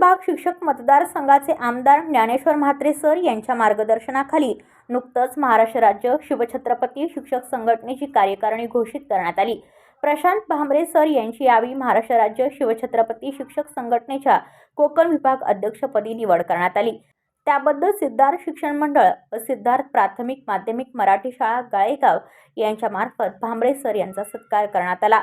विभाग शिक्षक मतदारसंघाचे आमदार ज्ञानेश्वर म्हात्रे सर यांच्या मार्गदर्शनाखाली नुकतंच महाराष्ट्र राज्य शिवछत्रपती शिक्षक संघटनेची कार्यकारिणी घोषित करण्यात आली. प्रशांत भांबरे सर यांची यावेळी महाराष्ट्र राज्य शिवछत्रपती शिक्षक संघटनेच्या कोकण विभाग अध्यक्षपदी निवड करण्यात आली. त्याबद्दल सिद्धार्थ शिक्षण मंडळ व सिद्धार्थ प्राथमिक माध्यमिक मराठी शाळा गाळेगाव यांच्यामार्फत भांबरे सर यांचा सत्कार करण्यात आला.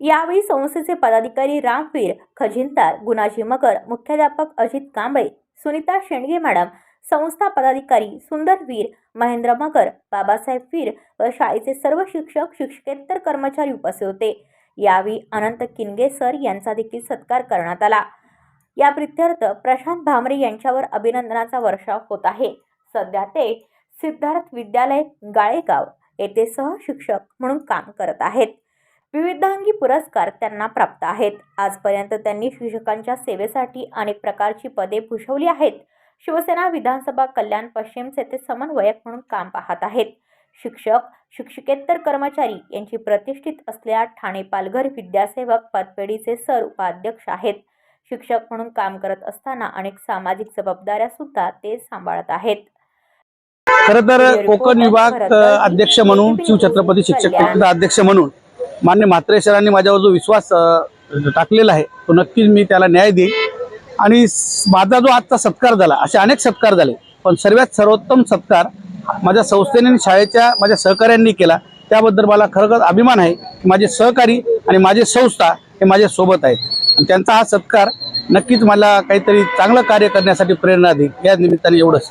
यावेळी संस्थेचे पदाधिकारी रामवीर खजिनदार गुणाजी मगर मुख्याध्यापक अजित कांबळे सुनीता शेंडगे मॅडम संस्था पदाधिकारी सुंदर वीर महेंद्र मगर बाबासाहेब वीर व शाळेचे सर्व शिक्षक शिक्षकेतर कर्मचारी उपस्थित होते. यावेळी अनंत किनगे सर यांचा देखील सत्कार करण्यात आला. या प्रित्यर्थ प्रशांत भामरे यांच्यावर अभिनंदनाचा वर्षाव होत आहे. सध्या ते सिद्धार्थ विद्यालय गाळेगाव येथे सहशिक्षक म्हणून काम करत आहेत. विविधांगी पुरस्कार त्यांना प्राप्त आहेत. आजपर्यंत त्यांनी शिक्षकांच्या सेवेसाठी अनेक प्रकारची पदे भूषवली आहेत. शिवसेना विधानसभा कल्याण पश्चिमचे ते समन्वयक म्हणून काम पाहत आहेत. शिक्षक शिक्षकेतर कर्मचारी यांची प्रतिष्ठित असलेल्या ठाणे पालघर विद्यासेवक पदपेढीचे सर उपाध्यक्ष आहेत. शिक्षक म्हणून काम करत असताना अनेक सामाजिक जबाबदाऱ्या सुद्धा ते सांभाळत आहेत. खर तर कोकण विभाग अध्यक्ष म्हणून शिवछत्रपती शिक्षक अध्यक्ष म्हणून मान्य म्हात्रे सरांनी माझ्यावर जो विश्वास टाकलेला आहे तो नक्कीच मी त्याला न्याय देईन. आणि माझा जो आजचा सत्कार झाला असे अनेक सत्कार झाले पण सर्वात सर्वोत्तम सत्कार माझ्या संस्थेने आणि शाळेच्या माझ्या सहकाऱ्यांनी केला. त्याबद्दल मला खरोखर अभिमान आहे की माझे सहकारी आणि माझे संस्था हे माझ्या सोबत आहेत. आणि त्यांचा हा सत्कार नक्कीच मला काहीतरी चांगलं कार्य करण्यासाठी प्रेरणा देईल. या निमित्ताने एवढंच.